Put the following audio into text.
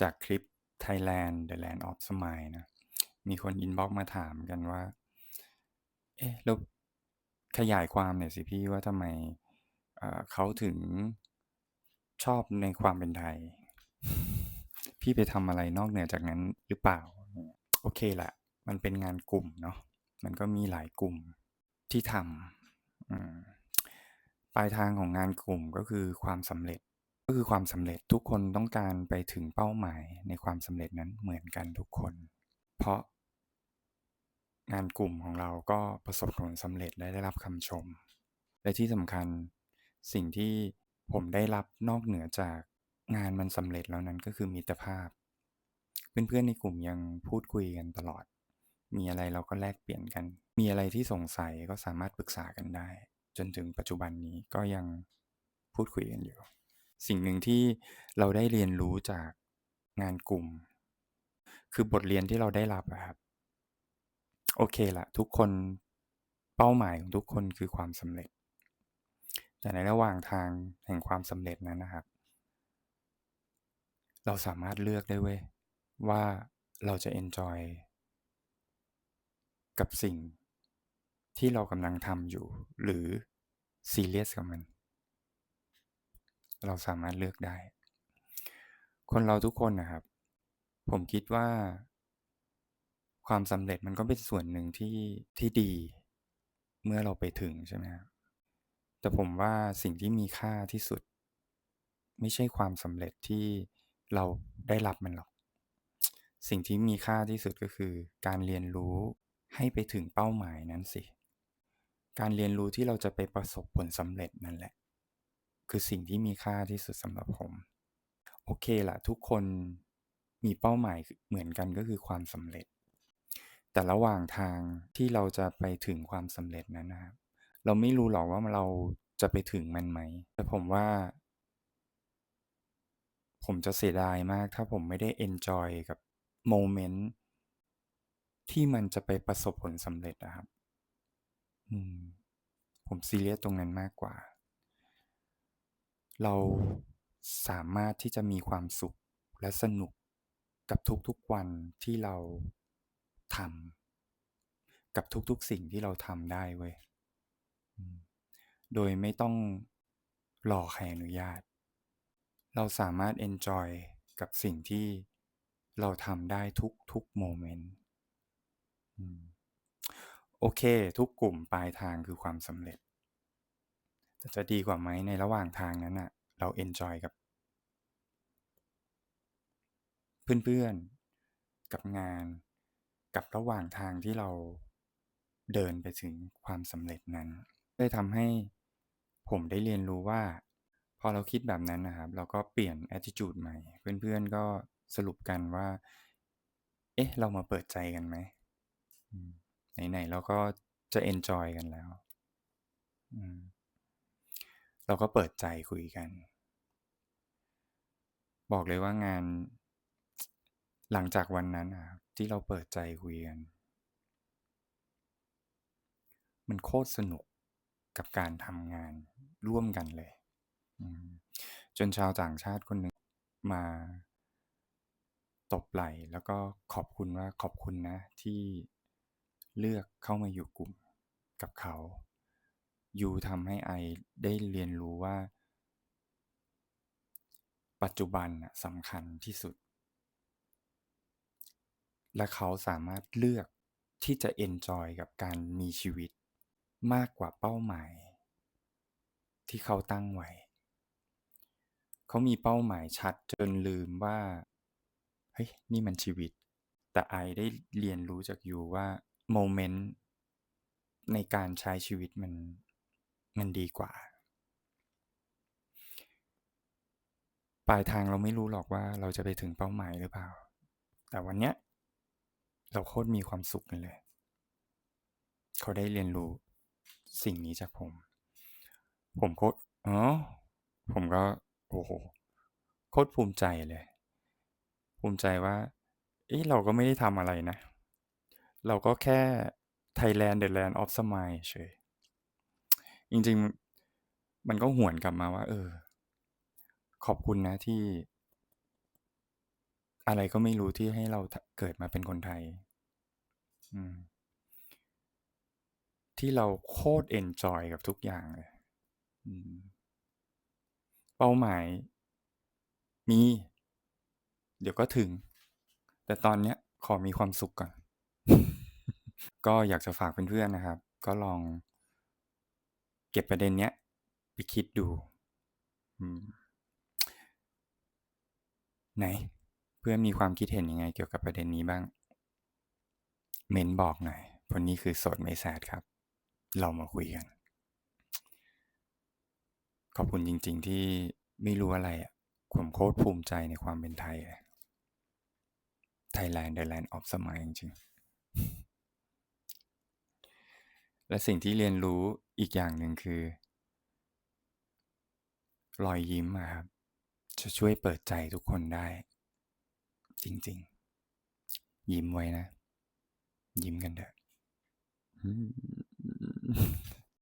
จากคลิป Thailand The Land of Smile นะ มีคนอินบ็อกมาถามกันว่า เอ๊ะแล้วขยายความหน่อยสิพี่ว่าทำไมเเขาถึงชอบในความเป็นไทย พี่ไปทำอะไรนอกเหนือจากนั้นหรือเปล่า โอเคแหละมันเป็นงานกลุ่มเนาะ มันก็มีหลายกลุ่มที่ทำปลายทางของงานกลุ่มก็คือความสำเร็จ ก็คือความสำเร็จทุกคนต้องการไปถึงเป้าหมายในความสำเร็จนั้นเหมือนกันทุกคน เพราะ งานกลุ่มของเราก็ประสบผลสำเร็จและได้รับคำชม และที่สำคัญสิ่งที่ผมได้รับนอกเหนือจากงานมันสำเร็จแล้วนั้นก็คือมิตรภาพ เพื่อนๆในกลุ่มยังพูดคุยกันตลอด มีอะไรเราก็แลกเปลี่ยนกัน มีอะไรที่สงสัยก็สามารถปรึกษากันได้ จนถึงปัจจุบันนี้ก็ยังพูดคุยกันอยู่ สิ่งหนึ่งที่เราได้เรียนรู้จากงานกลุ่ม คือบทเรียนที่เราได้รับครับ โอเคละทุกคนเป้าหมายของทุกคนคือความสำเร็จ แต่ในระหว่างทางแห่งความสำเร็จนั้นนะครับ เราสามารถเลือกได้เว้ยว่าเราจะ enjoy กับสิ่งที่เรากำลังทำอยู่ หรือ serious กับมัน เราสามารถเลือกได้ คนเราทุกคนนะครับ ผมคิดว่า ความสำเร็จมันก็เป็นส่วนหนึ่งที่ที่ดี เมื่อเราไปถึงใช่ไหมครับแต่ผมว่าสิ่งที่มีค่าที่สุด ไม่ใช่ความสำเร็จที่เราได้รับมันหรอก สิ่งที่มีค่าที่สุดก็คือ การเรียนรู้ให้ไปถึงเป้าหมายนั้นสิ การเรียนรู้ที่เราจะไปประสบผลสำเร็จนั่นแหละ คือสิ่งที่มีค่าที่สุดสำหรับผม โอเคละทุกคนมีเป้าหมายเหมือนกันก็คือความสำเร็จ แต่ระหว่างทางที่เราจะไปถึงความสำเร็จนั้นนะครับเราไม่รู้หรอกว่าเราจะไปถึงมันไหม แต่ผมว่า ผมจะเสียดายมากถ้าผมไม่ได้ enjoy กับโมเมนต์ที่มันจะไปประสบผลสำเร็จนะครับ อืม ผมซีเรียสตรงนั้นมากกว่า เราสามารถที่จะมีความสุขและสนุกกับทุกๆวันที่เราทำกับทุกๆสิ่งที่เราทำได้เว้ยโดยไม่ต้องรอใครอนุญาต เราสามารถ enjoy กับสิ่งที่เราทำได้ทุกๆโมเมนต์โอเค ทุกกลุ่มปลายทางคือความสำเร็จ แต่จะดีกว่าไหมในระหว่างทางนั้นอะเรา enjoy กับ เพื่อนๆ กับงาน กับระหว่างทางที่เราเดินไปถึงความสำเร็จนั้น ได้ทำให้ผมได้เรียนรู้ว่า พอเราคิดแบบนั้นนะครับ เราก็เปลี่ยน attitude ใหม่ เพื่อนๆ ก็สรุปกันว่า เอ๊ะ เรามาเปิดใจกันไหมอืมไหนๆเราก็จะ enjoy กันแล้ว อืม เราก็เปิดใจคุยกัน บอกเลยว่างาน หลังจากวันนั้นนะที่เราเปิดใจคุยกัน มันโคตรสนุกกับการทำงานร่วมกันเลยจนชาวต่างชาติคนหนึ่งมาตบไหล่แล้วก็ขอบคุณว่าขอบคุณนะที่เลือกเข้ามาอยู่กลุ่มกับเขา ยูทำให้ไอได้เรียนรู้ว่า ปัจจุบันสำคัญที่สุด และเขาสามารถเลือกที่จะ enjoy กับการมีชีวิตมากกว่าเป้าหมาย ที่เขาตั้งไว้ เขามีเป้าหมายชัดจนลืมว่า เฮ้ย นี่มันชีวิต แต่ไอได้เรียนรู้จากยูว่าโมเมนต์ในการใช้ชีวิตมัน มันดีกว่า ปลายทางเราไม่รู้หรอกว่าเราจะไปถึงเป้าหมายหรือเปล่า แต่วันเนี้ยเราโคตรมีความสุขกันเลย เขาได้เรียนรู้สิ่งนี้จากผม ผมโคตรอ๋อผมก็โอ้โหโคตรภูมิใจเลย ภูมิใจว่าเอ๊ะเราก็ไม่ได้ทำอะไรนะ เราก็แค่ Thailand the land of smile เฉย จริงๆ มันก็หวนกลับมาว่า เออ ขอบคุณนะที่ อะไรก็ไม่รู้ที่ให้เราเกิดมาเป็นคนไทยที่เราโคตรเอนจอยกับทุกอย่างเลยเป้าหมาย มี เดี๋ยวก็ถึง แต่ตอนเนี้ย ขอมีความสุขก่อน ก็อยากจะฝากเพื่อนๆนะครับ ก็ลอง เก็บประเด็นเนี้ยไปคิดดูไหน เพื่อนมีความคิดเห็นยังไงเกี่ยวกับประเด็นนี้บ้าง เมนบอกหน่อยเพราะนี้คือโสดไม่แซดครับ เรามาคุยกัน ขอบคุณจริง ๆ ที่ไม่รู้อะไรอะผมโคตรภูมิใจในความเป็นไทยเลย Thailand the land of สมัยจริงๆ และสิ่งที่เรียนรู้อีกอย่างหนึ่งคือ รอยยิ้มครับจะช่วยเปิดใจทุกคนได้ จริง ๆ ยิ้มไว้นะ ยิ้มกันเถอะ